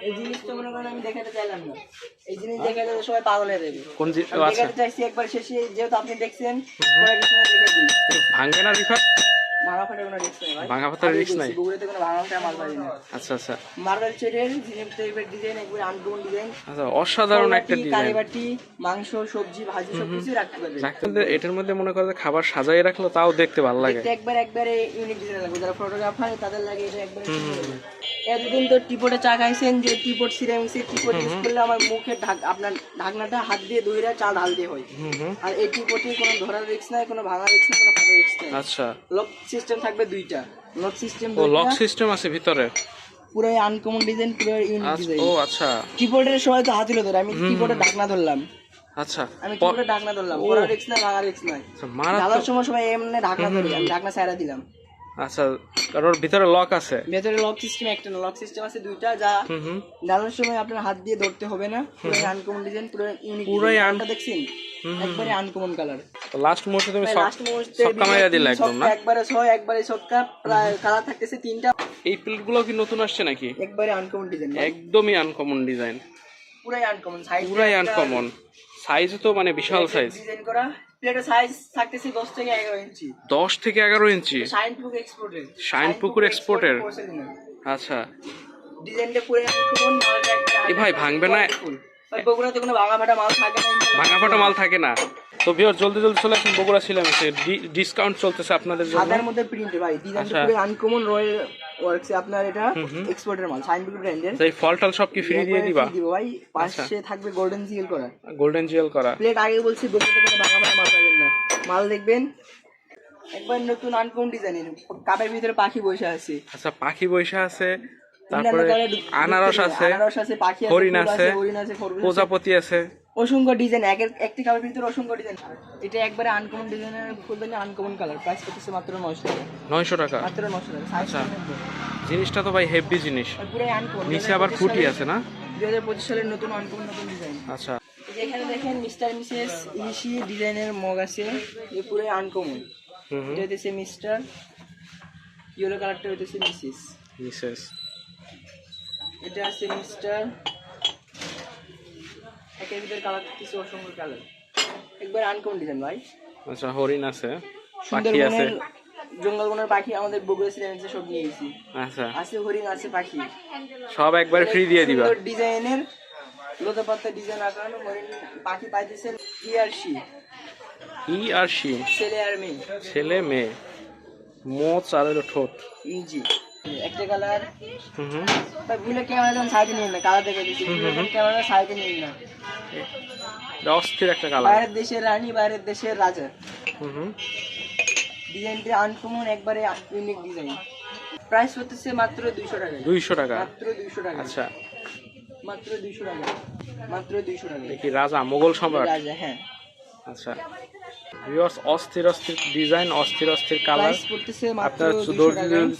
এই জিনিসটা মনে করেন আমি দেখাতে চাইলাম না। এই জিনিস দেখাতে সবাই পাগল হয়ে যাবে। কোন ও আমি আচ্ছা। দেখাতে চাইছি একবার শেষে যেহেতু আপনি দেখছেন কিছু না দেখে ভাঙা কোনো রিস্ক নেই ভাই। ভাঙা ফাটার risk নাই? গুগলেতে কোনো ভাঙা ফাটা মাল পাই না আচ্ছা আচ্ছা। মার্বেল চেটের জিনিস টাইপের ডিজাইন একবার আনকমন ডিজাইন আচ্ছা অসাধারণ একটা ডিজাইন কারিবাটি মাংস সবজি ভাজি সব কিছু রাখতে পারবে। এটার মধ্যে মনে করে খাবার সাজাই রাখল তাও দেখতে ভালো লাগে। দেখতে একবার একবারে ইউনিক ডিজাইন লাগবে। যারা ফটোগ্রাফার তাদের লাগে এটা একবারে এতদিন তো টিপটে চা খাইছেন যে টিপট সিরামিক্সের টিপট ইউজ করলে আমার মুখের আপনার ঢাকনাটা হাত দিয়ে ধুইরা চা ঢালতে হয়। আর এই টিপটে কোনো ধরার রিস্ক নাই কোনো ভাঙার রিস্ক নাই কোনো ফাটার রিস্ক নাই। আচ্ছা। লক সিস্টেম থাকবে দুইটা। লক সিস্টেম ও লক সিস্টেম আছে ভিতরে? পুরো আনকমন ডিজাইন পুরো ইউনিক ডিজাইন ও আচ্ছা। কিবোর্ডের সময় তো হাতিলো ধরে আমি কিবোর্ডে ঢাকনা ধরলাম। আচ্ছা আমি কিবোর্ডে ঢাকনা ধরলাম ওরা রিক্স না নাই রিক্স না মারা সময় সময় সবাই এমনি ঢাকনা ধরি আমি ঢাকনা ছাইরা দিলাম। আচ্ছা কারণ ওর ভিতরে লক আছে? ভেতরে লক সিস্টেম একটা না লক সিস্টেম আছে দুইটা যা ডালার সময় আপনার হাত দিয়ে ধরতে হবে না। পুরো আনকমন ডিজাইন পুরো ইউনিক পুরোই un- দেখছেন? একবারে আনকমন কালার লাস্ট মুহূর্তে তুমি লাস্ট মুহূর্তে সব কামাইয়া দিলে একদম না? একবারে ছয় একবারে ছক্কা প্রায় কালার থাকতেছে তিনটা। এই প্লেটগুলো কি নতুন আসছে নাকি? একবারে আনকমন ডিজাইন একদমই আনকমন ডিজাইন পুরাই আনকমন সাইজ পুরাই আনকমন সাইজ তো মানে বিশাল সাইজ ডিজাইন করা। প্লেটের সাইজ থাকতেছে 10 থেকে 11 ইঞ্চি দশ থেকে এগারো ইঞ্চি শাইন পুকুর এক্সপোর্টের আচ্ছা। ডিজাইনটা পুরো আনকমন এ ভাই, ভাঙবে না? ভাই বগুড়াতে কোনো ভাঙা ফাটা মাল থাকে না ভাঙা ফাটা মাল থাকে না। তো জলদি জলদি চলে আসুন বগুড়া ছিলাম ডিসকাউন্ট চলতেছে আপনাদের জন্য। সাদার মধ্যে প্রিন্ট ভাই। ডিজাইনটা। পুরো আনকমন রয়্যাল ওয়ার্কস আপনার এটা এক্সপোর্টের মাল ব্র্যান্ডের সেই ফল টল সব কি ফ্রি দিয়ে দিবা? দিব ভাই। আচ্ছা। পাশে থাকবে গোল্ডেন জিএল করা। গোল্ডেন জিএল করা। প্লেট আগে বলছি বলতে কোনো ভাঙা ভাঙা মাল পাবেন না। মাল দেখবেন। একবার নতুন আনকোন ডিজাইনের কাপের ভিতরে পাখি বসে আছে। আচ্ছা পাখি বৈশা আছে। তারপরে আনারস আছে হরিণ আছে। প্রজাপতি আছে। অসংখ্য ডিজাইন এক এক- একটি কাপের ভিতরে অসংখ্য ডিজাইন। এটা একবারে আনকমন ডিজাইনের ফুলদানি আনকমন কালার প্রাইস করতেছে মাত্র নয়শো টাকা। নয়শো টাকা? মাত্র নয়শো টাকা। আচ্ছা। জিনিসটা তো ভাই হেভি জিনিস। পুরো আনকমন নিচে আবার খুঁটি আছে না? দুই হাজার পঁচিশ সালের নতুন আনকমন নতুন ডিজাইন আচ্ছা। যেখানে দেখেন মিস্টার মিসেস ইসি ডিজাইনের মগ আছে। যে পুরো আনকমন এটা হইতেছে মিস্টার ইয়েলো কালারটা হইতেছে মিসেস মিসেস এটা আছে মিস্টার একের ভিতরে কালার কিছু অসংখ্য কালার একবার আনকমন ডিজাইন ভাই। আচ্ছা হরিণ আছে পাখি আছে। সুন্দরবনের জঙ্গলবনের পাখি আমাদের বগুড়া সিনেমাতে সব নিয়ে গেছি আচ্ছা। আছে হরিণ আছে পাখি। সব একবার ফ্রি দিয়ে দিবা। ডিজাইনের লোতে পাত্তা ডিজাইন আঁকানো হরিণ পাখি পাইতেছেন ই আর সি। ই আর সি? ছেলে আর মেয়ে। ছেলে মেয়ে। মোচ আর ঠোঁট। জি একটা কালার ভুলে ক্যামেরা যখন সাইডে নিন না কালার দেখে দিচ্ছি ক্যামেরা সাইডে নিন না। অস্থির একটা কালার বাইরের দেশের রানী বাইরের দেশের রাজা। হুম হুম। ডিজাইনটা আনকমন একবারে ইউনিক ডিজাইন প্রাইস হতেছে মাত্র দুইশো টাকা। দুইশো টাকা। মাত্র দুইশো টাকা। আচ্ছা। মাত্র দুইশো টাকা। মাত্র দুইশো টাকা। রাজা মোগল সম্রাট? রাজা হ্যাঁ। আচ্ছা। ভিউয়ার্স অস্থির অস্থির ডিজাইন অস্থির অস্থির কালার আপনার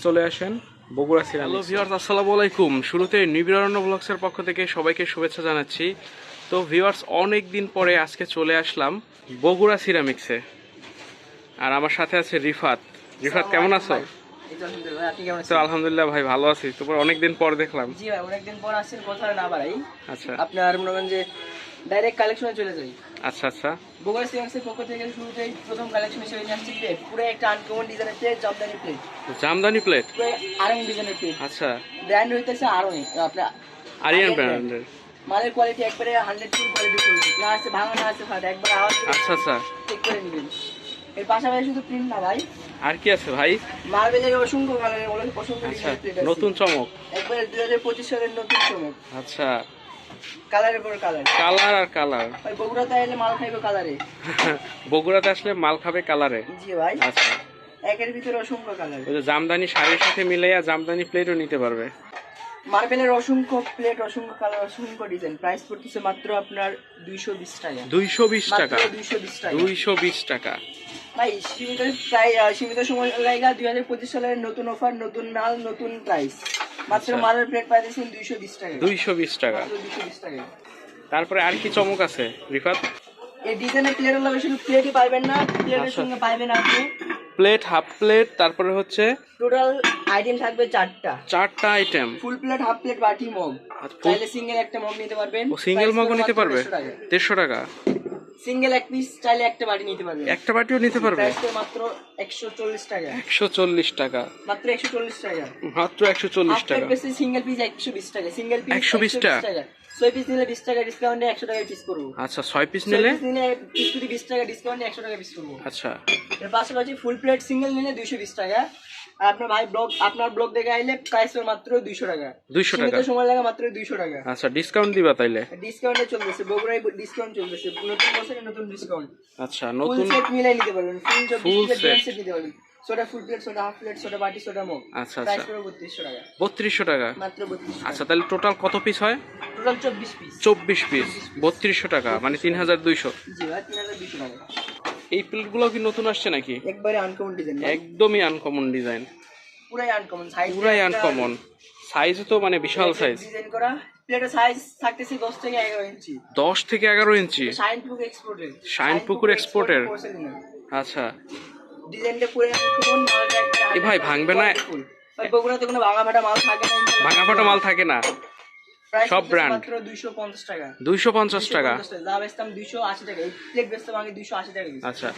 চলে আসেন বগুড়া সিরামিক্স হ্যালো ভিউয়ার্স আসসালামু আলাইকুম। শুরুতে নিবিড়ারণ্য ব্লগসের পক্ষ থেকে সবাইকে শুভেচ্ছা জানাচ্ছি। তো ভিউয়ার্স অনেক দিন পরে আজকে চলে আসলাম বগুড়া সিরামিক্সে। আর আমার সাথে আছে রিফাত। রিফাত কেমন আছো? তো আলহামদুলিল্লাহ, ভাই ভালো আছি। তারপর অনেকদিন পর দেখলাম। জি ভাই অনেকদিন পর আসছেন কথা না বাড়াই। আচ্ছা। আপনার মনে করেন যে ডাইরেক্ট কালেকশনে চলে যাই। আচ্ছা আচ্ছা। বগুড়া সিএমসির পক্ষ থেকে শুরুতেই প্রথম কালেকশন হিসেবে নিয়ে আসছি প্লেট পুরো একটা আনকমন ডিজাইনের plate Jamdani plate Jamdani plate পুরো আরং ডিজাইনের প্লেট আচ্ছা। ব্র্যান্ড হইতেছে আরং আপনার আরিয়ান ব্র্যান্ডের মালের কোয়ালিটি একবারে হান্ড্রেড ফুল কোয়ালিটি ফুল না আছে ভাঙা না আছে ফাটা। একবার আওয়াজ আচ্ছা আচ্ছা। চেক করে নেবেন। এর পাশাপাশি শুধু প্রিন্ট না ভাই। আর কি আছে ভাই? মার্বেলের অসংখ্য কালারের অসংখ্য আচ্ছা নতুন চমক। একবারে দুই হাজার পঁচিশ সালের নতুন চমক। আচ্ছা। কালারের পর কালার কালার আর কালার ভাই বগুড়াতে এলে মাল খাইবে কালারে বগুড়াতে আসলে মাল খাবে কালারে জি ভাই। আচ্ছা। একের ভিতরে অসংখ্য কালার ওই যে জামদানি শাড়ির সাথে মিলাইয়া জামদানি প্লেটও নিতে পারবে। মার্বেলের অসংখ্য প্লেট অসংখ্য কালার অসংখ্য ডিজাইন প্রাইস পড়তেছে মাত্র আপনার দুইশো বিশ টাকা। দুইশো বিশ টাকা। দুইশো বিশ টাকা। দুইশো বিশ টাকা। ভাই সীমিত প্রায় সীমিত সময় জায়গা দুই হাজার পঁচিশ সালের নতুন অফার নতুন মাল নতুন প্রাইস মাত্র আচ্ছা। মালের প্লেট পাইতেছেন দুইশো বিশ টাকা। দুইশো বিশ টাকা। দুইশো বিশ টাকা। তারপরে আর কি চমক আছে রিফাত? এই ডিজাইনের প্লেটের লাগে শুধু প্লেটই পাইবেন না প্লেটের আচ্ছা। সঙ্গে পাইবেন আপনি। প্লেট হাফ প্লেট তারপরে হচ্ছে? টোটাল আইটেম থাকবে চারটা। চারটা item full plate half plate বাটি মগ। চাইলে সিঙ্গেল একটা মগ নিতে পারবেন। ও সিঙ্গেল মগও নিতে পারবে? দেড়শো টাকা। সিঙ্গেল এক পিস চাইলে একটা বাটি নিতে পারবে। একটা বাটিও নিতে পারবে? মাত্র একশো চল্লিশ টাকা। একশো চল্লিশ টাকা। মাত্র একশো চল্লিশ টাকা। মাত্র একশো চল্লিশ হাফ প্লেট টাকা বেশি সিঙ্গেল পিস একশো বিশ টাকা। সিঙ্গেল পিস 120 টাকা। ছয় পিস নিলে বিশ টাকা ডিসকাউন্টে একশো টাকা পিস করব। আচ্ছা ছয় পিস নিলে? নিলে পিস প্রতি বিশ টাকা ডিসকাউন্টে একশো টাকা পিস করব। আচ্ছা। এর পাশাপাশি ফুল প্লেট সিঙ্গেল নিলে দুইশো বিশ টাকা। আর আপনার ভাই ব্লগ আপনার ব্লগ দেখে আইলে প্রাইস মাত্র দুইশো টাকা। 200 টাকা। সময় লাগে মাত্র দুইশো টাকা। আচ্ছা ডিসকাউন্ট দিবা তাইলে? ডিসকাউন্টে চলতেছে বগুড়ায় ডিসকাউন্ট চলতেছে। নতুন বছরে নতুন ডিসকাউন্ট আচ্ছা নতুন সেট মিলাই নিতে পারবেন। ফুল সেট নিতে পারবেন। Soda full plate soda half plate soda বাটি সোডা মগ। আচ্ছা প্রাইস আচ্ছা পড়বে বত্রিশশো টাকা। বত্রিশশো টাকা? মাত্র বত্রিশশো আচ্ছা তাহলে টোটাল কত পিস হয়? টোটাল চব্বিশ পিস চব্বিশ পিস বত্রিশশো টাকা মানে তিন হাজার দুইশো। জি ভাই তিন হাজার দুশো টাকা। এই প্লেটগুলো কি নতুন আসছে নাকি? একবারে আনকমন ডিজাইন একদমই আনকমন ডিজাইন পুরাই আনকমন সাইজ পুরাই আনকমন সাইজ তো মানে বিশাল সাইজ ডিজাইন করা। প্লেটের সাইজ থাকতেছে দশ থেকে এগারো ইঞ্চি দশ থেকে এগারো ইঞ্চি শাইন পুকুর এক্সপোর্টের শাইনপুকুর exported? আচ্ছা। ডিজাইনটা পুরো আনকমন এ ভাই, ভাঙবে না? বগুড়াতে কোনো ভাঙা ফাটা মাল থাকে না। ভাঙা ফাটা মাল থাকে না। সব। মাত্র 250 টাকা। দুইশো পঞ্চাশ টাকা। 250 যা বেচতাম 280 টাকা। এই প্লেট বেচতাম আগে 280 টাকা আচ্ছা।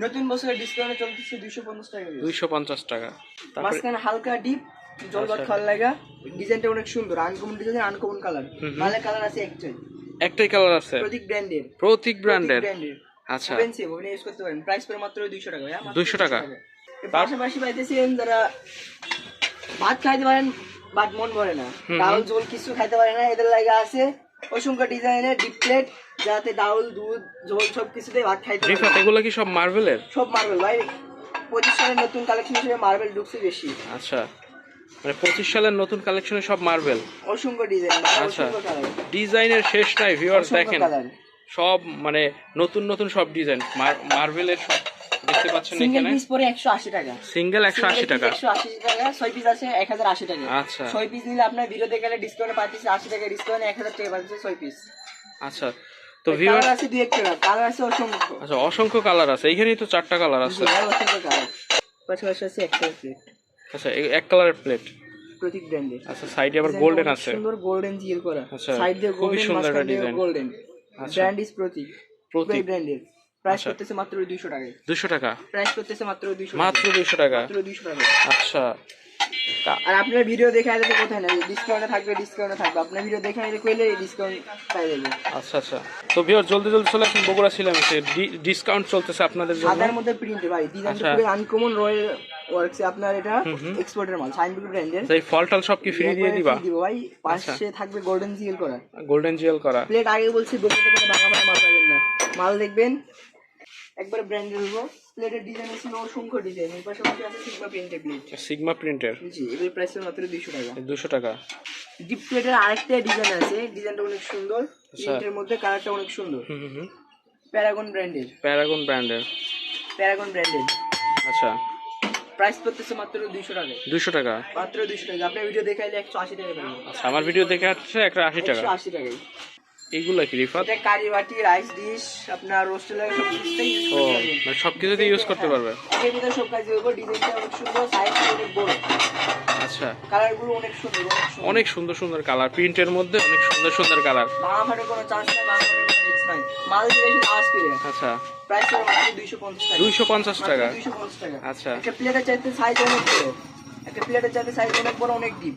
নতুন বছরের ডিসকাউন্টে চলতেছে 250 টাকা কেজি। দুইশো পঞ্চাশ টাকা। তারপরে মাঝখানে হালকা ডিপ জল ভাত আচ্ছা। খাওয়ার লাগা। ডিজাইনটা অনেক সুন্দর। আনকমন ডিজাইন আনকমন কালার হুম। কালার আছে একটাই। একটাই কালার আছে। প্রতীক ব্র্যান্ডের প্রতীক ব্র্যান্ডের আচ্ছা। এক্সপেন্সিভ ওখানে ইউজ করতে পারেন। প্রাইস পড়ে মাত্র 200 টাকা ভাইয়া, মাত্র 200 টাকা। পাশাপাশি পাইতেছেন যারা ভাত খাইতে পারেন বাট মন ভরে না। ডাউল ঝোল কিছু খাইতে পারে না এদের লাগে আছে। অসংখ্য ডিজাইনের ডিপ প্লেট যাতে ডাউল দুধ ঝোল সব কিছুতে ভাত খাইতে পারে। এগুলো কি সব মার্বেলের? সব মার্বেল ভাই। পঁচিশ সালের নতুন কালেকশন হিসেবে মার্বেল ঢুকছে বেশি। আচ্ছা। মানে পঁচিশ সালের নতুন কালেকশনে সব মার্বেল? অসংখ্য ডিজাইন আচ্ছা। ডিজাইনের শেষ নাই ভিউয়ার্স দেখেন। সব মানে নতুন নতুন সব ডিজাইন মার্বেলের সব। দেখতে পাচ্ছেন সিঙ্গেল পিস পরে একশো আশি টাকা। সিঙ্গেল একশো আশি টাকা। একশো আশি টাকা ছয় পিস আছে এক হাজার আশি টাকা। আচ্ছা। ছয় পিস নিলে আপনার ভিডিওতে গেলে ডিসকাউন্টে পাচ্ছি আশি টাকা ডিসকাউন্টে এক হাজার টাকা পাচ্ছে ছয় পিস আচ্ছা তো ভিউয়ার আছে দুই একটা কালার আছে অসংখ্য। আচ্ছা অসংখ্য কালার আছে। এইখানেই তো চারটা কালার আছে। অসংখ্য কালার পাশাপাশি আছে একটা প্লেট আচ্ছা এক কালারের প্লেট প্রতীক ব্র্যান্ডের আচ্ছা সাইডে আবার গোল্ডেন আছে। সুন্দর গোল্ডেন জিএল করা। আচ্ছা, সাইড দিয়ে খুবই গোল্ডেন সুন্দর একটা দিয়ে design। গোল্ডেন আচ্ছা। Brand is Protik. প্রতীক। ব্র্যান্ডের প্রাইস আচ্ছা। করতেছে মাত্র 200 টাকায়। দুশো টাকা? প্রাইস করতেছে মাত্র 200 মাত্র দুশো টাকা? মাত্র 200 টাকা। আচ্ছা। আর আপনার ভিডিও দেখে আইলে তো কোথায় না ডিসকাউন্টে থাকবে ডিসকাউন্টে থাকবে। আপনার ভিডিও দেখে আইলে কইলে ডিসকাউন্ট পাই যাবে। আচ্ছা আচ্ছা। তো ভিউয়ার জলদি জলদি চলে আসুন। বগুড়া ছিলাম ডিসকাউন্ট চলতেছে আপনাদের জন্য। সাদার মধ্যে প্রিন্ট ভাই। ডিজাইনটা আচ্ছা। পুরো আনকমন রয়্যাল ওয়ার্কস আপনার এটা। এক্সপোর্টের মাল সাইনবুক ব্র্যান্ডের তো এই ফল টল সব কি ফ্রি দিয়ে দিবা? দিব ভাই। আচ্ছা। পাশে থাকবে গোল্ডেন জিএল করা। গোল্ডেন জিএল করা। প্লেট আগে বলছি বলতে কোনো ভাঙা ভাঙা মাল পাবেন না। মাল দেখবেন একবার ব্র্যান্ডের হব প্লেটের ডিজাইন আছে অসংখ্য ডিজাইন এর পাশাপাশি আছে সিগমা প্রিন্টের প্লেট সিগমা প্রিন্টের জি এগুলোর প্রাইস মাত্র দুইশো টাকা। দুশো টাকা। ডিপ প্লেটের আরেকটা ডিজাইন আছে ডিজাইনটা অনেক সুন্দর। আচ্ছা। প্রিন্টের মধ্যে কালারটা অনেক সুন্দর। হুম হুম প্যারাগন ব্র্যান্ডের প্যারাগন ব্র্যান্ডের প্যারাগন ব্র্যান্ডের আচ্ছা। প্রাইস করতেছে মাত্র দুইশো টাকা। দুশো টাকা। মাত্র দুইশো টাকা। আপনার ভিডিও দেখাইলে একশো আশি টাকা আচ্ছা আমার ভিডিও দেখে আসছে একটা আশি টাকা। একশো আশি এইগুলা কি রিফাত? এটা কারি বাটি রাইস ডিশ আপনার রোস্টের সব কিছুতেই ইউজ করতে পারবেন মানে সব কিছুতে ইউজ করতে পারবে? এর ভিতরে সব কাজ করব ডিজাইনটা অনেক সুন্দর সাইজ অনেক বড়। আচ্ছা। কালারগুলো অনেক সুন্দর অনেক সুন্দর। অনেক সুন্দর সুন্দর কালার প্রিন্টের মধ্যে অনেক সুন্দর সুন্দর কালার ফাটার কোনো চান্স নাই কোনো রিস্ক নাই। মাল আচ্ছা। প্রাইস হবে মাত্র দুইশো পঞ্চাশ টাকা। দুইশো পঞ্চাশ টাকা। দুইশো পঞ্চাশ টাকা। আচ্ছা। একটা প্লেটের চাইতে সাইজ অনেক বড়। একটা প্লেটের চাইতে সাইজ অনেক বড় অনেক ডিপ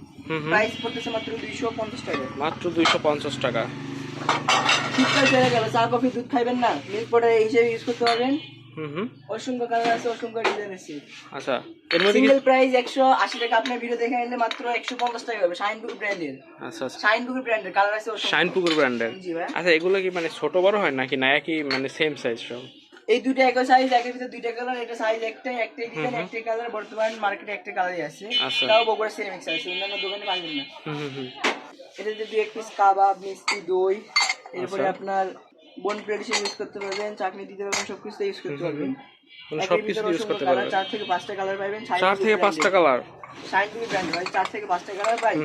প্রাইস পড়তেছে মাত্র দুইশো পঞ্চাশ টাকা। মাত্র দুইশো পঞ্চাশ টাকা। শীতকাল চলে গেল চা কফি দুধ খাইবেন না। মিল্ক পাউডার হিসেবে ইউজ করতে পারবেন। অসংখ্য কালার আছে অসংখ্য ডিজাইন আছে। আচ্ছা এর মধ্যে সিঙ্গেল প্রাইস একশো আশি টাকা আপনার ভিডিও দেখে নিলে মাত্র টাকা হবে শাইন ব্র্যান্ডের আচ্ছা আচ্ছা। শাইন ব্র্যান্ডের কালার আছে। শাইনপুকুর ব্র্যান্ডের জি ভাই। আচ্ছা এগুলো কি মানে ছোট বড় হয় নাকি না একই মানে সেম সাইজ সব? এই দুটো একই সাইজ একের ভিতরে দুইটা কালার এটা সাইজ একটাই একটাই ডিজাইন একটাই কালার বর্তমান মার্কেটে একটা কালারই আছে। আচ্ছা। তাও বগুড়া সিরামিক্স আছে অন্যান্য দোকানে পাবেন না। হুম হুম। এটা যদি এক পিস কাবাব মিষ্টি দই। এরপরে আচ্ছা। আপনার বোন প্লেট হিসেবে ইউজ করতে পারবেন চাটনি দিতে পারবেন সব কিছু ইউজ করতে পারবেন। সবকিছু ইউজ করতে চার থেকে পাঁচটা কালার পাইবেন চার থেকে পাঁচটা কালার শাইনপুকুর ব্র্যান্ড ভাই চার থেকে পাঁচটা কালার পাই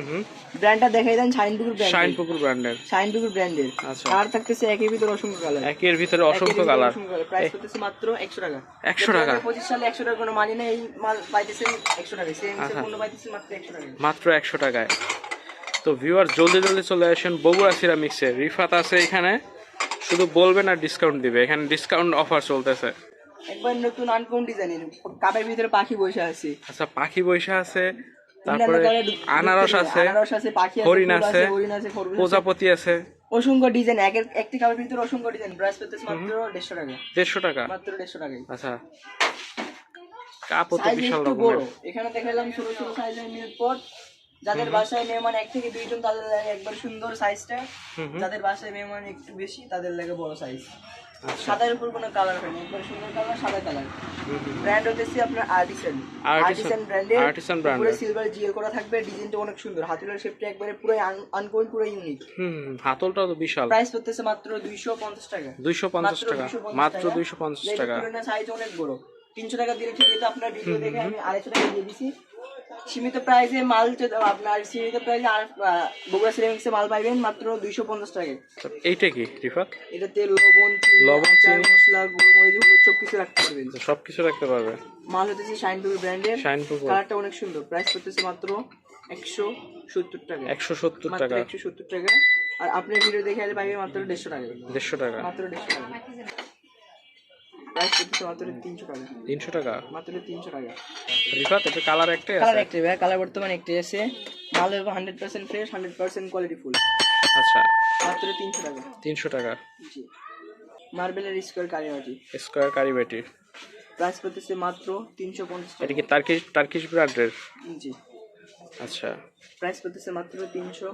ব্র্যান্ডটা দেখাই দেন শাইনপুকুর ব্র্যান্ড শাইন পুকুর ব্র্যান্ডের শাইনপুকুর ব্র্যান্ডের আচ্ছা। আর থাকতেছে একের ভিতরে অসংখ্য কালার একের ভিতরে অসংখ্য কালার প্রাইস করতেছে মাত্র 100 টাকা। 100 টাকা? 25 সালে 100 টাকা কোনো মানি নেই মাল পাইতেছেন 100 টাকা সেম আচ্ছা। পণ্য পাইতেছেন মাত্র 100 টাকা মাত্র একশো টাকায়। তো ভিউয়ার জলদি জলদি চলে আসেন বগুড়া সিরামিক্সে রিফাত আছে এখানে। শুধু বলবেন আর ডিসকাউন্ট দিবে। এখানে ডিসকাউন্ট অফার চলতেছে। একবার নতুন আনকোন ডিজাইনের কাপের ভিতরে পাখি বসে আছে। আচ্ছা পাখি বৈশা আছে। তারপরে আনারস আছে। হরিণ আছে, প্রজাপতি আছে। অসংখ্য ডিজাইন এক এক- একটি কাপের ভিতরে অসংখ্য ডিজাইন প্রাইস করতেছে মাত্র 150 টাকা। দেড়শো টাকা। মাত্র 150 টাকায়। আচ্ছা। কাপও তো বিশাল রকমের। এখানে দেখালাম ছোট ছোট সাইজের মিল্ক পট যাদের বাসায় মেহমান এক থেকে দুইজন তাদের লাগে একবার সুন্দর সাইজটা। যাদের বাসায় মেহমান একটু বেশি তাদের লাগে বড় সাইজ আচ্ছা। সাদার উপর কোনো কালার হয় না একবার সুন্দর কালার সাদা কালার। ব্র্যান্ড হতেছে আপনার আর্টিসান আর্টিসান ব্র্যান্ডের Artisan brand পুরো সিলভার জিএল করা থাকবে ডিজাইনটা অনেক সুন্দর। হাতুলের শেপটা একবারে পুরো আনকোন পুরো ইউনিক হুম হাতলটাও তো বিশাল। প্রাইস করতেছে মাত্র 250 টাকা। দুইশো পঞ্চাশ মাত্র 250 টাকা। টাকা। সাইজ অনেক বড়। তিনশো টাকা দিলে ঠিক আছে আপনার ভিডিও দেখে আমি আড়াইশো টাকা দিয়ে দিছি। সীমিত প্রাইসে মাল আপনার সীমিত প্রাইসে আর বগুড়া সিরামিক্সে মাল পাইবেন মাত্র দুইশো পঞ্চাশ টাকায়। তো এইটা কি রিফাত? এটাতে লবণ লবণ, চিনি। মশলা গোলমরিচ হলুদ সব কিছু রাখতে পারবেন। সব কিছু রাখতে পারবে মাল হতেছে শাইন টুবি ব্র্যান্ডের। শাইন পুকুর কালারটা অনেক সুন্দর। প্রাইস করতেছে মাত্র একশো সত্তর টাকা। একশো সত্তর টাকা। একশো সত্তর টাকা। আর আপনার ভিডিও দেখে আসলে পাইবে মাত্র দেড়শো টাকা। দেড়শো টাকা। মাত্র দেড়শো টাকা। প্রাইস করতেছে মাত্র তিনশো টাকা। তিনশো টাকা? মাত্র তিনশো টাকা। রিফাত এটা কালার একটাই কালার একটাই ভাই কালার বর্তমানে একটাই আছে। মাল হবে hundred percent fresh hundred percent quality full আচ্ছা। মাত্র তিনশো টাকা। তিনশো টাকা। জি। মার্বেলের স্কোয়ার কারিবাটি স্কোয়ার কারি প্রাইস করতেছে মাত্র তিনশো পঞ্চাশ এটা কি টার্কিশ টার্কিশ ব্র্যান্ডের জি। আচ্ছা। প্রাইস করতেছে মাত্র তিনশো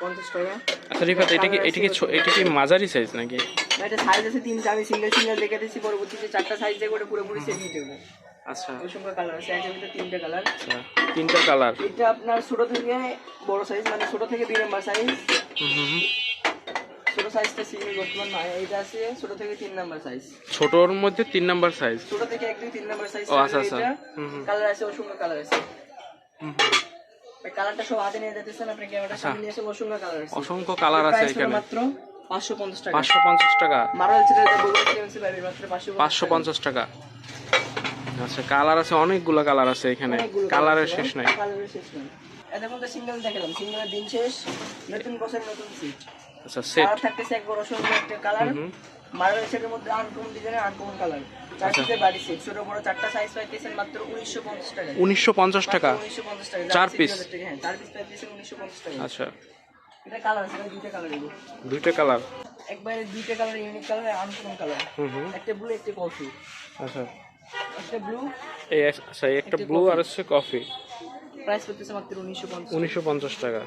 পঞ্চাশ টাকা। আচ্ছা রিফাত এটা কি এটা কি এটা কি মাঝারি সাইজ নাকি? এটা সাইজ আছে তিনটা আমি সিঙ্গেল সিঙ্গেল দেখে দিচ্ছি পরবর্তীতে চারটা সাইজ দিয়ে করে পুরোপুরি সেট নিতে হবে আচ্ছা। অসংখ্য কালার আছে একের ভিতরে তিনটা কালার আচ্ছা তিনটা কালার এটা আপনার ছোট থেকে বড় সাইজ মানে ছোট থেকে দুই নাম্বার সাইজ ছোট সাইজটা সিঙ্গেল বর্তমান নয় এটা আছে ছোট থেকে তিন নাম্বার সাইজ ছোটর মধ্যে তিন নাম্বার সাইজ ছোট থেকে এক দুই তিন নাম্বার সাইজ ও, আচ্ছা, আচ্ছা। হুম, হুম। কালার আছে অসংখ্য কালার আছে। কালারটা অসংখ্য কালার আছে অসংখ্য কালার আছে এখানে। পাঁচশো পঞ্চাশ টাকা। পাঁচশো পঞ্চাশ টাকা। পাঁচশো পঞ্চাশ আচ্ছা কালার আছে অনেকগুলো কালার আছে এখানে। কালারের শেষ নাই। শেষ তো সিঙ্গেল দেখালাম সিঙ্গেলের দিন শেষ নতুন বছর নতুন সিট আচ্ছা সেট থাকতেছে এক বড় সুন্দর একটা কালার মার্বেল মধ্যে আনকমন ডিজাইনের আনকমন কালার চার। পিসের বাড়ি সেট ছোট বড় চারটা সাইজ পাইতেছেন মাত্র উনিশশো পঞ্চাশ টাকা। উনিশশো পঞ্চাশ টাকা? উনিশশো পঞ্চাশ টাকা। চার যার piece? 6000 টাকা, হ্যাঁ চার পিস পাইতেছেন উনিশশো পঞ্চাশ টাকা। আচ্ছা। এটা কালার আছে দুইটা কালার এগুলো দুইটা কালার একবারে দুইটা colour unique colour uncommon colour একটা ব্লু একটা কফি আচ্ছা। একটা ব্লু এই আচ্ছা একটা ব্লু আর হচ্ছে কফি প্রাইস করতেছে মাত্র উনিশশো পঞ্চাশ টাকা।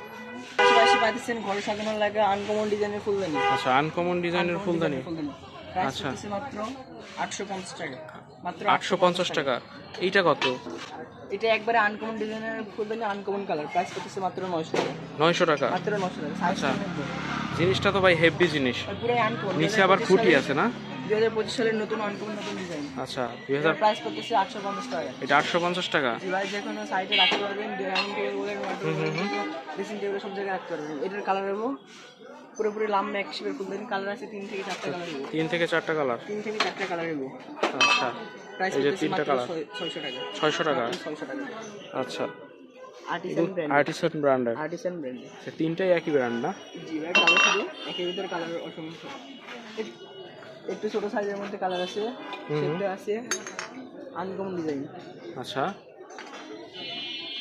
পাশাপাশি পাইতেছেন ঘরে সাজানোর লাগে আনকমন ডিজাইনের ফুলদানি। আচ্ছা আনকমন ডিজাইনের ফুলদানি। আচ্ছা। মাত্র আটশো পঞ্চাশ টাকা। মাত্র আটশো পঞ্চাশ টাকা। এইটা কত? এটা একবারে আনকমন ডিজাইনের ফুলদানি আনকমন কালার প্রাইস করতেছে মাত্র নয়শো টাকা। নয়শো টাকা। মাত্র নয়শো টাকা। আচ্ছা। জিনিসটা তো ভাই হেভি জিনিস। নিচে আবার ফুটি আছে না? দুই হাজার পঁচিশ সালের নতুন নতুন ডিজাইন আচ্ছা দুই হাজার প্রাইস করতেছে আটশো পঞ্চাশ টাকা। এটা আটশো পঞ্চাশ টাকা? ডিভাইস যে কোনো সাইডে রাখতে পারবেন ডাইনিং টেবিল বলেন ড্রেসিং টেবিল সব জায়গায় রাখতে পারবেন। এটার কালার হব পুরোপুরি লাম্বা এক শিপের ফুলদানি কালার আছে তিন থেকে চারটা কালার তিন থেকে চারটা কালার তিন থেকে চারটা কালার হব আচ্ছা। প্রাইস এই যে তিনটা কালার ছয়শো টাকা। ছয়শো টাকা? ছয়শো টাকা। আচ্ছা। আর্টিসান ব্র্যান্ড আর্টিসান ব্র্যান্ডের আর্টিসান ব্র্যান্ডে তিনটাই একই ব্র্যান্ড না? জি ভাই কালার শুধু একের ভিতরে কালার অসংখ্য। এক- একটু ছোট সাইজের মধ্যে কালার আছে। সেটা আছে আনকমন ডিজাইন আচ্ছা।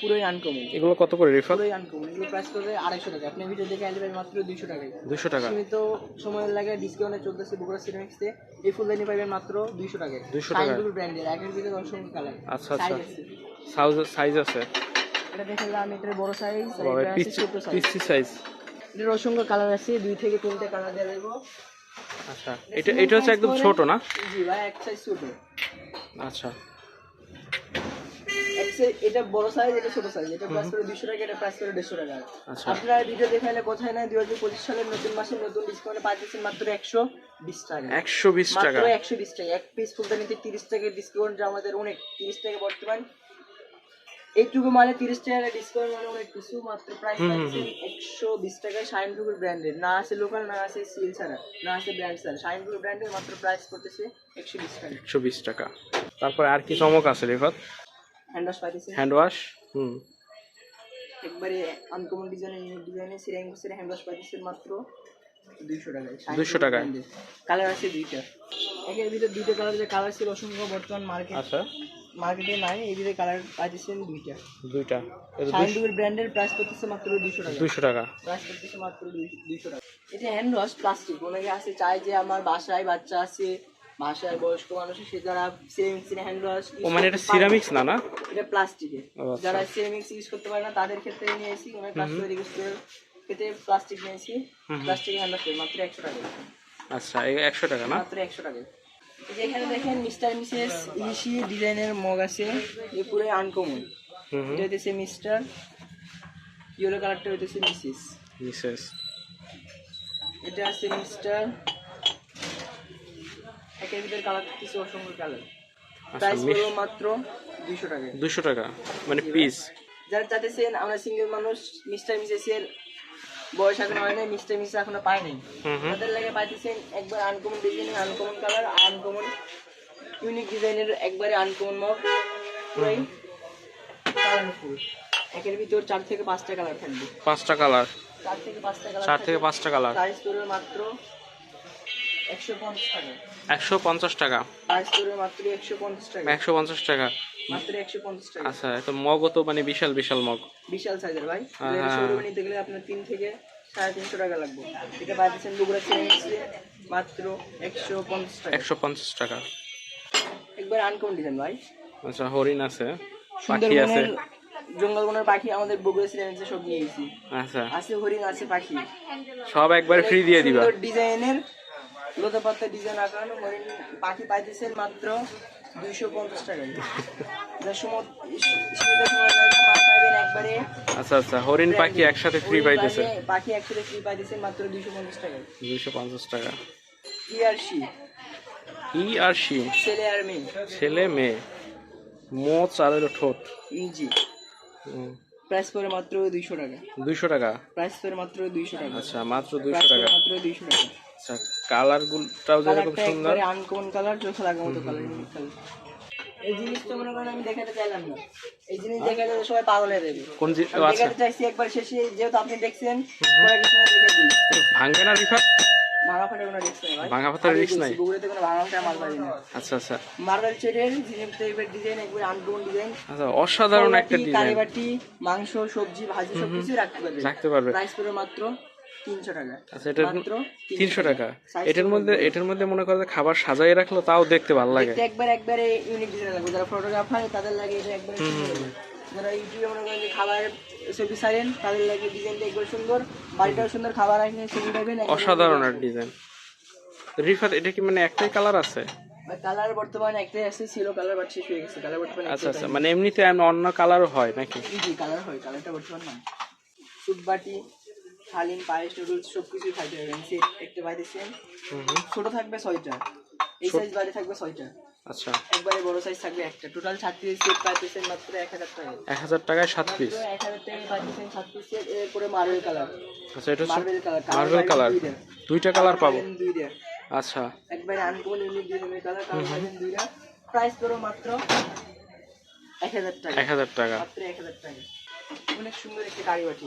পুরোই আনকমন এগুলো কত করে রিফাত? পুরোই আনকমন এগুলো প্রাইস করবে আড়াইশো টাকা। আপনি ভিডিও দেখে আসবেন মাত্র দুইশো টাকায়। দুশো টাকা। সীমিত সময়ের লাগে ডিসকাউন্টে চলতেছে বগুড়া সিনেমিক্সে এই ফুলদানি পাইবেন মাত্র দুইশো টাকায়। 200 টাকা সাইনডুল ব্র্যান্ডের একের ভিতরে অসংখ্য কালার আচ্ছা, আচ্ছা। সাইজ আছে। সাইজ আছে। এটা দেখে আমি এটার বড় সাইজ এটা আছে ছোট সাইজ পিচি সাইজ এটার অসংখ্য কালার আছে। দুই থেকে তিনটে কালার দেওয়া যাবে। আচ্ছা। এটা এটা হচ্ছে একদম ছোট না? জি ভাই এক সাইজ ছোট। আচ্ছা। এটা বড় সাইজ এটা ছোট সাইজ এটা প্রাইস করে দুশো টাকা এটা প্রাইস করে দেড়শো টাকা। আচ্ছা। আপনার ভিডিও দেখালে কোথায় না দুই হাজার পঁচিশ সালের নতুন মাসের নতুন ডিসকাউন্টে পাচ্ছেন মাত্র একশো বিশ টাকা। একশো বিশ টাকা। মাত্র একশো বিশ টাকা। এক পিস ফুলদানিতে তিরিশ টাকা ডিসকাউন্ট যা আমাদের অনেক তিরিশ টাকা বর্তমান। এইটুকু মানে তিরিশ টাকা ডিসকাউন্ট মানে অনেক কিছু মাত্র প্রাইস একশো বিশ টাকায় শাইনটুকুর ব্র্যান্ডের না আছে লোকাল না আছে সিল ছাড়া না আছে ব্র্যান্ড ছাড়া। শাইনটুকুর ব্র্যান্ডের মাত্র প্রাইস করতেছে একশো বিশ টাকা। একশো বিশ টাকা। তারপরে আর কি চমক আছে রিফাত? হ্যান্ড ওয়াশ পাইতেছে। হ্যান্ড ওয়াশ হুম। একবারে আনকমন ডিজাইনের ইউনিক ডিজাইনের সিরামিক্সের হ্যান্ড ওয়াশ পাইতেছে মাত্র দুইশো টাকায়। 200 টাকায়? কালার আছে দুইটা। একের ভিতর দুইটা কালার যে কালার ছিল অসংখ্য বর্তমান মার্কেট আচ্ছা। মার্কেটে নাই এই কালার পাইতেছেন দুইটা। দুইটা। শাইনডুবের ব্র্যান্ডের প্রাইস করতেছে মাত্র দুশো টাকা। দুইশো টাকা। প্রাইস করতেছে মাত্র দুইশো টাকা। এটা হ্যান্ড ওয়াশ প্লাস্টিক অনেকে আছে চায় যে আমার বাসায় বাচ্চা আছে বাসায় বয়স্ক মানুষ সে যারা সিরামিক্সের হ্যান্ড ওয়াশ ও মানে এটা সিরামিক্স না। না এটা প্লাস্টিকের আচ্ছা। যারা সিরামিক্স ইউজ করতে পারে না তাদের ক্ষেত্রে নিয়েছি কাছ থেকে রিকোয়েস্ট করে ক্ষেত্রে প্লাস্টিক নিয়েছি। প্লাস্টিক হ্যান্ড ওয়াশ মাত্র একশো টাকা। আচ্ছা একশো টাকা না? মাত্র একশো টাকা। এই যে এখানে দেখেন মিস্টার মিসেস ইসি ডিজাইনের মগ আছে। এ পুরো আনকমন এটা হইতেছে মিস্টার ইয়েলো কালারটা হইতেছে মিসেস। মিসেস। এটা আছে মিস্টার। একের ভিতরে কালার কিছু অসংখ্য কালার আচ্ছা প্রাইস পড়বে মাত্র দুইশো টাকা। দুশো টাকা মানে পিস যারা চাইতেছেন আমরা সিঙ্গেল মানুষ মিস্টার মিসেসের বয়স এখনও হয় নাই মিস্টার এখনও পায় নাই। তাদের লাগে পাইতেছেন একবার uncommon design uncommon colour uncommon unique ডিজাইনের একবারে আনকমন মগ পুরাই কালারফুল একের ভিতর চার থেকে পাঁচটা কালার থাকবে। পাঁচটা কালার চার থেকে পাঁচটা কালার চার থেকে পাঁচটা কালার সাইজ মাত্র একশো পঞ্চাশ টাকা। একশো পঞ্চাশ টাকা। আচ্ছা তো মগও তো মানে বিশাল বিশাল মগ। বিশাল সাইজের ভাই। নিতে গেলে আপনার তিন থেকে সাড়ে তিনশো টাকা লাগবে। মাত্র একশো পঞ্চাশ টাকা। একশো পঞ্চাশ টাকা। একবার ভাই। আচ্ছা হরিণ আছে পাখি আছে। জঙ্গলবনের পাখি আমাদের বগুড়া সিনেমেন্সে সব নিয়ে গেছি আচ্ছা। আছে হরিণ আছে পাখি। সব একবার ফ্রি দিয়ে দিবা। ডিজাইনের লোতা ডিজাইন আঁকানো হরিণ পাখি পাইতেছেন মাত্র দুইশো পঞ্চাশ একবারে। আচ্ছা আচ্ছা হরিণ পাখি একসাথে ফ্রি পাইতেছে? পাখি- একসাথে ফ্রি পাইতেছেন মাত্র দুইশো পঞ্চাশ টাকায় দুইশো পঞ্চাশ টাকা। ই আর সি ই আর সি ছেলে আর মেয়ে। ছেলে মেয়ে। মোচ আর হলো ঠোঁট জি প্রাইস করে মাত্র দুইশো টাকা। দুইশো টাকা? প্রাইস করে মাত্র দুইশো টাকা। আচ্ছা মাত্র দুইশো টাকা। মাত্র দুইশো টাকা। আচ্ছা কালার গুলোটাও যেরকম কালারটা সুন্দর। আনকমন কালার চোখে লাগার মতো কালার কালার এই জিনিসটা মনে করেন আমি দেখাতে চাইলাম না। এই জিনিস দেখাতে সবাই পাগল হয়ে যাবে। কোন আচ্ছা। দেখাতে চাইছি একবার শেষে যেহেতু আপনি দেখছেন পরে কিছু না দেখে দিই ভাঙবে না রিফাত? ভাঙা ফাটে কোনো রিস্ক নেই ভাঙা ফাটার আমি নাই? বলছি, কোনো ভাঙা ফাটা মাল পাবি আচ্ছা আচ্ছা। মার্বেল চেটের জিনিস টাইপের ডিজাইন একবার আনকমন ডিজাইন আচ্ছা অসাধারণ একটা ডিজাইন কারিবাটি মাংস সবজি ভাজি সব কিছু রাখতে পারবে। রাখতে পারবে। প্রাইস মাত্র। তিনশো টাকা। আচ্ছা এটার তিনশো টাকা। এটার মধ্যে এটার মধ্যে মনে করো খাবার সাজাই রাখল তাও দেখতে ভালো লাগে। একবার একবারে ইউনিক ডিজাইন লাগবে। যারা ফটোগ্রাফার তাদের লাগে এটা একবারে সুন্দর। যারা ইউটিউবে মনে করেন খাবার ছবি ছাড়েন তাদের লাগে ডিজাইনটা একবার সুন্দর। বাড়িটাও সুন্দর খাবার আসলে ছবি পাবেন অসাধারণ আর ডিজাইন রিফাত এটা কি মানে একটাই কালার আছে? কালার বর্তমানে একটাই আছে ছিল কালার বাট শেষ হয়ে গেছে। কালার বর্তমানে আচ্ছা আচ্ছা মানে এমনিতে এমন অন্য কালারও হয় নাকি? জি কালার হয় কালারটা বর্তমান না বাটি থালিম পায়েস নুডলস সব কিছুই খাইতে সেট একটা হুম হুম। ছোট থাকবে ছয়টা। এই সাইজ বাড়ি থাকবে ছয়টা। আচ্ছা। একবারে বড় সাইজ থাকবে একটা। টোটাল সাত পিস সেট পাইতেছেন মাত্র এক হাজার টাকা। এক হাজার টাকায় সাত পিস মাত্র এক হাজার টাকা পাইতেছেন সাত পিস সেট এরপরে মার্বেল কালার আচ্ছা এটা মার্বেল কালার মার্বেল কালার দুইটা। কালার পাবো। দুইটা। আচ্ছা। একবারে আনকমন ইউনিক ডিজাইনের কালার কালার পাবেন দুইটা। প্রাইস করো মাত্র এক হাজার টাকা। এক হাজার টাকা। মাত্র এক হাজার টাকা। অনেক সুন্দর একটা কারি বাটি।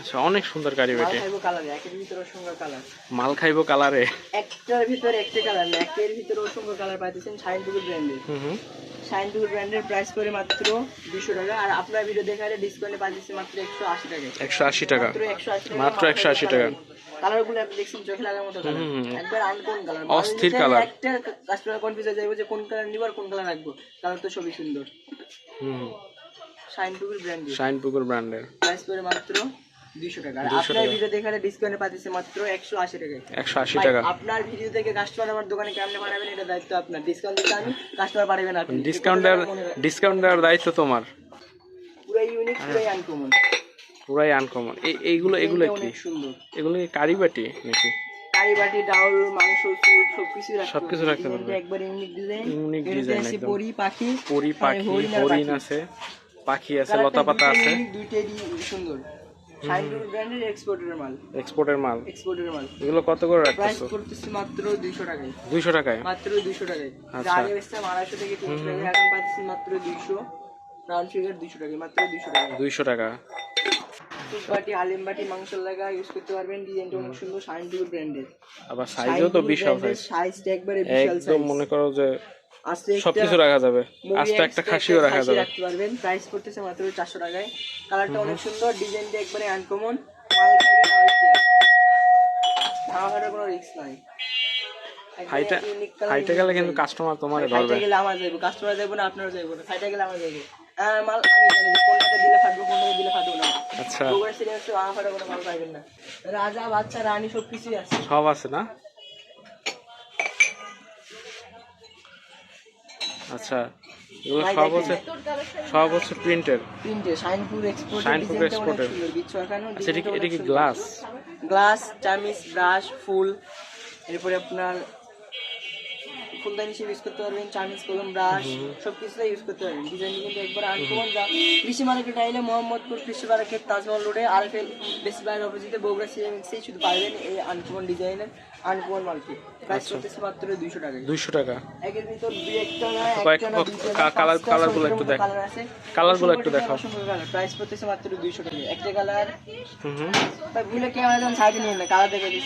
আচ্ছা অনেক সুন্দর মাল খাইবো কালার একের ভিতরে কালার মাল খাইবো কালারে একটার ভিতরে একটা কালার না একের ভিতরে অসংখ্য কালার পাইতেছেন শাইন ব্র্যান্ডের হুম ব্র্যান্ডের প্রাইস করে মাত্র টাকা আর আপনার ভিডিও দেখালে ডিসকাউন্টে পাইতেছে মাত্র একশো আশি টাকা। একশো আশি টাকা। মাত্র একশো আশি টাকা মাত্র 180 টাকা। আপনি দেখছেন চোখে লাগার মতো কালার। একবার আনকোন কালার অস্থির colour। একটা কাস্টমার কনফিউজ হয়ে যাবে যে কোন কালার নিব আর কোন কালার রাখব। কালার তো সবই সুন্দর। হুম। শাইন টুকুর ব্র্যান্ডের শাইন পুকুর ব্র্যান্ডের প্রাইস করে মাত্র দুইশো টাকা। আর আপনার টাকা। ভিডিও দেখালে ডিসকাউন্টে পাচ্ছেছে মাত্র একশো আশি টাকায়। একশো আশি টাকা। আপনার ভিডিও থেকে কাস্টমার আমার দোকানে কেমনে পাঠাবেন এটা দায়িত্ব আপনার। ডিসকাউন্ট দিতে আমি কাস্টমার পাঠাবেন আপনি। ডিসকাউন্ট দেওয়ার ডিসকাউন্ট দেওয়ার দায়িত্ব তোমার। পুরো ইউনিক পুরো আনকমন পুরাই আনকমন এইগুলো এগুলো কি? সুন্দর। এগুলো কি কারি বাটি নাকি? কারি বাটি ডাউল মাংস সবকিছু রাখতে সবকিছু রাখতে পারবে। একবার ইউনিক ডিজাইন আছে একদম। পরি পাখি পরি পাখি। হরিণ। আছে। পাখি আছে লতা পাতা আছে। দুইটাই সুন্দর। ব্র্যান্ডের এক্সপোর্টের মাল। এক্সপোর্টের মাল? এক্সপোর্টের মাল। এগুলো কত করে প্রাইস করতেছি মাত্র দুইশো টাকায়। দুইশো টাকায়? মাত্র দুইশো টাকায়। আচ্ছা। আগে বেচতাম আড়াইশো থেকে তিনশো টাকায় এখন পাচ্ছি মাত্র দুইশো। রাউন্ড ফিগার দুইশো টাকায় মাত্র দুইশো টাকায়। দুইশো টাকা। বাটি আলিম বাটি মাংস লাগা ইউজ করতে পারবেন। ডিজাইনটা অনেক সুন্দর ব্র্যান্ডের আবার সাইজও তো বিশাল সাইজ সাইজটা একবারে বিশাল একদম মনে করো যে সবকিছু রাখা যাবে। আস্তে একটা খাসিও রাখা যাবে। রাখতে পারবেন। প্রাইস করতেছে মাত্র চারশো টাকায়। কালারটা অনেক সুন্দর ডিজাইনটা একবারে আনকমন কোনো রিস্ক নাই। গেলে কিন্তু কাস্টমার তোমার ফাইটে ধরবে। গেলে আমার যাইবো কাস্টমার যাইবো না আপনারও যাইবো না। ফাইটে গেলে আমার যাইবো। মাল আমি জানি যে কোনটা দিলে ফাটবো কোনটা দিলে ফাটবো না। আচ্ছা। বগুড়া সিরিয়াস আমার ফাটা কোনো মাল পাইবেন না। রাজা বাচ্চা রানী সব কিছুই আছে। সব আছে না? আচ্ছা এগুলো সব হচ্ছে সব হচ্ছে প্রিন্টের। তিনটে শাইনপুর এক্সপোর্ট শাইনপুর ডিজাইনটা অনেক export-এর। সুন্দর বিচ্ছু আঁকানো আচ্ছা এটা কি- এটা কি গ্লাস গ্লাস চামিচ ব্রাশ ফুল। এরপরে আপনার ফুলদানি হিসেবে ইউজ করতে পারবেন চামিচ কলম ব্রাশ সব ইউজ করতে পারবেন। ডিজাইন কিন্তু একবার আনকমন যা কৃষি মার্কেট আইলে মোহাম্মদপুর কৃষি মার্কেট তাজমহল রোডে আরএফএল বেসি বাইরের অপোজিটে বগুড়া সিএমএক্সেই শুধু পাবেন এই আনকমন ডিজাইনের আনকমন মালটি। প্রাইস আচ্ছা। করতেছে মাত্র দুইশো টাকা দুইশো টাকা। একের ভিতর দুই একটা না একটা না ক- দুইটা না, কা- কালার- পাঁচটা, একটু দেখ- কালার আছে। কালারগুলো অসংখ্য একটু দেখাও। প্রাইস করতেছে মাত্র দুইশো টাকা একটা কালার হুম হুম। তা ভুলে ক্যামেরা যখন সাইডে নিয়ে না কালার দেখে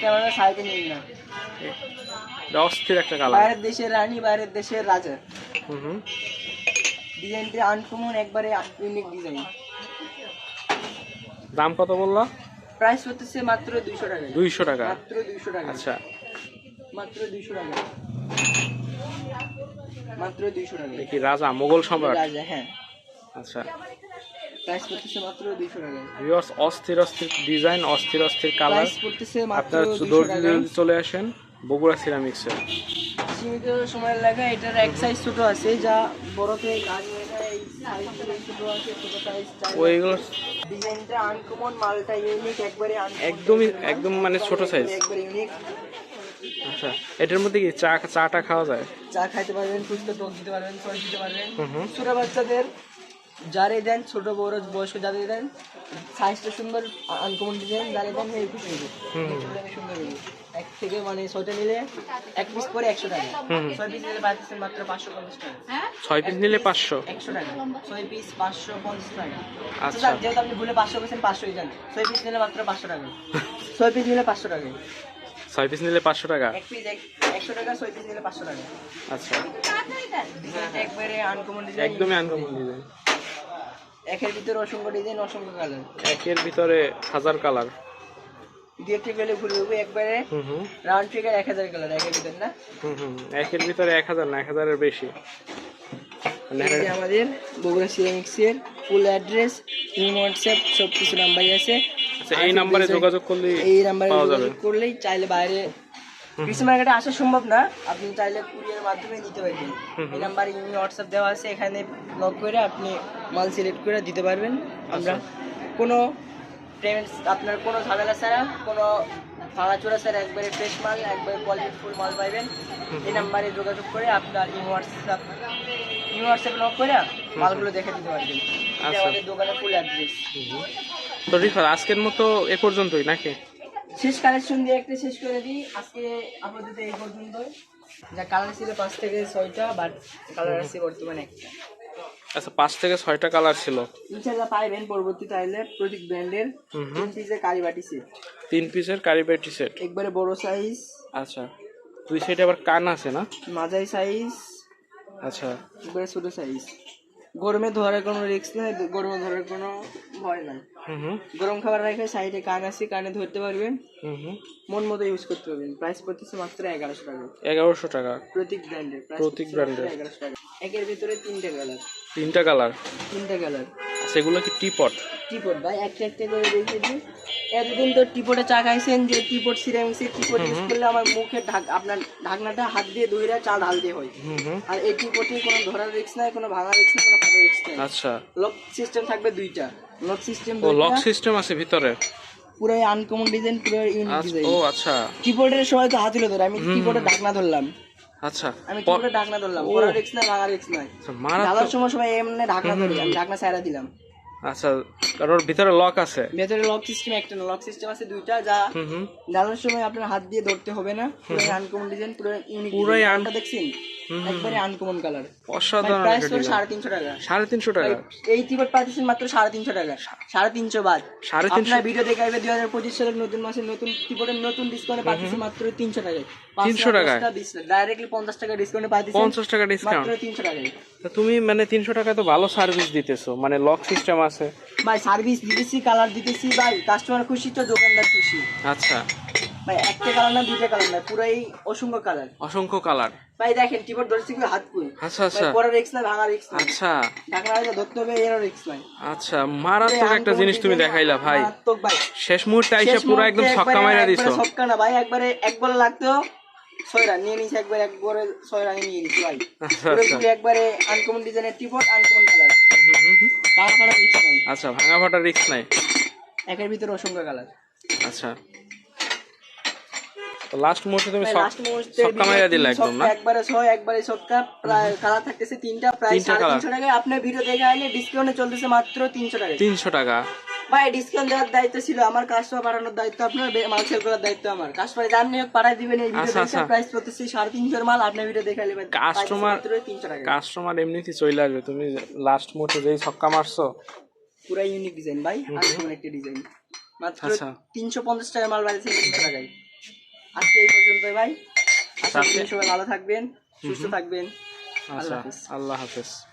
ক্যামেরা সাইডে নিয়ে না। অস্থির একটা কালার বাইরের দেশের রানী বাইরের দেশের রাজা। হুম হুম। ডিজাইনটা আনকমন একবারে ইউনিক ডিজাইন দাম কত বললা? প্রাইস করতেছে মাত্র দুইশো টাকা। দুইশো টাকা? মাত্র দুইশো টাকা। আচ্ছা। মাত্র দুইশো টাকা। মাত্র দুইশো টাকা। দেখি রাজা? মোগল সম্রাট? রাজা হ্যাঁ। আচ্ছা। প্রাইস করতেছে মাত্র দুইশো টাকা। ভিউয়ার্স অস্থির অস্থির ডিজাইন অস্থির অস্থির কালার প্রাইস করতেছে মাত্র টাকা। চলে আসেন বগুড়া সিরামিক্সে সীমিত সময়ের লাগে এটার এক সাইজ ছোট আছে যা বড়তে কাজ ওইগুলো ডিজাইনটা আনকমন মালটা ইউনিক একবারে একদমই একদম মানে ছোট সাইজ একবারে ইউনিক আচ্ছা এটার মধ্যে কি চা চাটা খাওয়া যায়? চা খাইতে পারবেন ফুচকা টক দিতে পারবেন সস দিতে পারবেন। ছোট বাচ্চাদের যারে দেন ছোট বড় বয়স্ক যাদের দেন সাইজটা সুন্দর আনকমন ডিজাইন যারে দেন এই খুশি সুন্দর এক থেকে মানে ছয়টা নিলে এক পিস করে একশো টাকা। ছয় পিস নিলে পাচ্ছেন মাত্র পাঁচশো পঞ্চাশ টাকা। ছয় পিস নিলে পাঁচশো। একশো টাকা। ছয় পিস পাঁচশো পঞ্চাশ টাকা। আচ্ছা। আচ্ছা যেহেতু আপনি ভুলে পাঁচশো পেয়েছেন পাঁচশোই যান ছয় পিস নিলে মাত্র পাঁচশো টাকা। ছয় পিস নিলে পাঁচশো টাকা। ছয় পিস নিলে পাঁচশো টাকা? এক পিস একশো টাকা ছয় পিস নিলে পাঁচশো টাকা। আচ্ছা। একবারে আনকমন ডিজাইন একদমই আনকমন ডিজাইন একের ভিতরে অসংখ্য ডিজাইন অসংখ্য কালার একের ভিতরে হাজার কালার দেখতে গেলে ভুল হবে একবারে রাউন্ড ফিগার এক হাজার কালার একের ভিতরে না? হুম হুম একের ভিতরে এক হাজার না এক হাজারের বেশি। আমাদের বগুড়া সিরামিক্সের ফুল অ্যাড্রেস ইন হোয়াটসঅ্যাপ সব কিছু নাম্বারই আছে। আচ্ছা এই নাম্বারে যোগাযোগ করলে এই নাম্বারে যোগাযোগ করলেই চাইলে বাইরে কৃষি মার্কেটে আসা সম্ভব না। আপনি চাইলে কুরিয়ার মাধ্যমে নিতে পারবেন। এই নাম্বারে ইমেল হোয়াটসঅ্যাপ দেওয়া আছে এখানে লক করে আপনি মাল সিলেক্ট করে দিতে পারবেন। আমরা কোনো পেমেন্ট আপনার কোনো ঝামেলা ছাড়া কোনো ভাঙাচোরা ছাড়া একবারে ফ্রেশ মাল একবারে কোয়ালিটি ফুল মাল পাইবেন। এই নাম্বারে যোগাযোগ করে আপনার email WhatsApp email WhatsApp lock করে মালগুলো দেখে দিতে পারবেন। আচ্ছা। আমাদের দোকানের ফুল অ্যাড্রেস তো রিফাত আজকের মতো এ পর্যন্তই নাকি? শেষ কালেকশন দিয়ে একটা শেষ করে দিই। আজকে আপাতত এই পর্যন্ত যা কালার ছিল পাঁচ থেকে ছয়টা বাট কালার আছে বর্তমানে একটা। আচ্ছা পাঁচ থেকে ছয়টা কালার ছিল। ইনশাল্লাহ পাইবেন পরবর্তীতে আইলে প্রতীক ব্র্যান্ডের। তিন পিসের কারি বাটি সেট তিন পিসের কারিবাটি সেট একবারে বড় সাইজ আচ্ছা দুই সাইডে আবার কান আছে না? মাঝারি সাইজ আচ্ছা। একবারে ছোট সাইজ গরমে ধরার কোনো রিস্ক নাই গরমে ধরার কোনো ভয় নাই। গরম খাবার রেখে সাইডে কান আছে কানে ধরতে পারবেন। মন মতো ইউজ করতে পারবেন। প্রাইস পড়তেছে মাত্র এগারোশো টাকা। এগারোশো টাকা। প্রতীক ব্র্যান্ডের প্রতীক brand-এর। এগারোশো টাকা। একের ভিতরে তিনটে কালার তিনটা কালার তিনটে কালার সেগুলো কি টিপট টিপট ভাই একটা একটা করে দেখিয়ে দিই এতদিন তো টিপটে চা খাইছেন যে টিপট সিরামিক্সের টিপট ইউজ করলে আমার মুখে ঢাক আপনার ঢাকনাটা হাত দিয়ে ধরে চা ঢালতে হয়। আর এই টিপটে কোনো ধরার রিস্ক নাই কোনো ভাঙার রিস্ক নাই কোনো ফাটার রিস্ক নাই। আচ্ছা। লক সিস্টেম থাকবে দুইটা। লক সিস্টেম ও লক সিস্টেম আছে ভিতরে? পুরো আনকমন ডিজাইন পুরো ইউনিক আচ্ছা, ডিজাইন ও আচ্ছা। কিবোর্ডের সবাই তো হাত তুলে ধরে আমি কিবোর্ডে ঢাকনা ধরলাম। আচ্ছা আমি কিবোর্ডে ঢাকনা ধরলাম নাই ভাঙার রিস্ক নাই। আচ্ছা, মারাত্মক। ঢালার সময় সবাই এমনি ঢাকনা ধরি আমি ঢাকনা সাইরা দিলাম। আচ্ছা কারণ ভিতরে লক আছে? ভেতরে লক সিস্টেম একটা না লক সিস্টেম আছে দুইটা যা হুম সময় আপনার হাত দিয়ে ধরতে হবে না। পুরো আনকমন ডিজাইন পুরো ইউনিক পুরোই un- দেখছেন? একবারে আনকমন কালার অসাধারণ প্রাইস পড়ে design। সাড়ে তিনশো টাকা। সাড়ে তিনশো টাকা। এই পাচ্ছেন মাত্র সাড়ে তিনশো টাকা। সাড়ে তিনশো বাদ। সাড়ে তিনশো ভিডিও দেখে আসবে দুই হাজার পঁচিশ সালের নতুন মাসের নতুন নতুন ডিসকাউন্টে পাচ্ছি মাত্র তিনশো টাকায়। 300 টাকায়? ডাইরেক্টলি পঞ্চাশ টাকা ডিসকাউন্টে পাচ্ছি পঞ্চাশ টাকা ডিসকাউন্ট মাত্র তিনশো টাকায়। তুমি মানে তিনশো টাকা তো ভালো সার্ভিস দিতেছো। মানে লক সিস্টেম আছে। ভাই সার্ভিস দিতেছি কালার দিতেছি ভাই। কাস্টমার খুশি তো দোকানদার খুশি। আচ্ছা। ভাই একটা কালার না দুইটা কালার না পুরাই অসংখ্য কালার অসংখ্য কালার ভাই দেখেন কিবোর্ড ধরছি কি হাত কুই? আচ্ছা আচ্ছা। পরে রিক্স না ভাঙা রিক্স আচ্ছা। ধরতে হবে রিক্স নাই। আচ্ছা মারাত্মক একটা জিনিস তুমি দেখাইলা ভাই। মারাত্মক ভাই। শেষ মুহূর্তে আইসা পুরো একদম ছক্কা মাইরা দিছো। ছক্কা না ভাই একবারে এক বল লাগতো ছয় রান নিয়ে নিছি একবার একবারে ছয় রানে নিয়ে নিছি ভাই। আচ্ছা পুরো আচ্ছা। একবারে আনকমন ডিজাইনের টিপট আনকমন কালার। কালার ফাটা নাই। আচ্ছা ভাঙা ফাটা রিক্স নাই। একের ভিতরে অসংখ্য কালার আচ্ছা। লাস্ট মুহূর্তে তুমি লাস্ট মুহূর্তে ছক্কা মাইরা দিলে একদম না? একবারে একবারে প্রায় কালার থাকতেছে তিনটা প্রায় তিনটা সাড়ে colour। তিনশো টাকায়। আপনার ভিডিও দেখে আইলে ডিসকাউন্টে চলতেছে মাত্র তিনশো টাকায়। তিনশো টাকা। ভাই ডিসকাউন্ট দেওয়ার দায়িত্ব ছিল আমার কাস্টমার পাঠানোর দায়িত্ব আপনার মাল সেল করার দায়িত্ব আমার। কাস্টমার পাঠাই দিবেন এই ভিডিও আচ্ছা, আচ্ছা। প্রাইস করতেছি সাড়ে তিনশোর মাল আপনার ভিডিও দেখে আইলে Customer- তিনশো টাকা কাস্টমার এমনিতেই চলে আসবে। তুমি লাস্ট মুহূর্তে যেই ছক্কা মারছো। পুরো ইউনিক ডিজাইন ভাই। আনকমন একটা ডিজাইন মাত্র আচ্ছা। তিনশো পঞ্চাশ টাকার মাল বাড়িতে তিনশো টাকায়। আজকে এই পর্যন্ত ভাই। আশা করি আজকে- সবাই ভালো থাকবেন সুস্থ থাকবেন। আচ্ছা হাফেজ। আল্লাহ হাফেজ।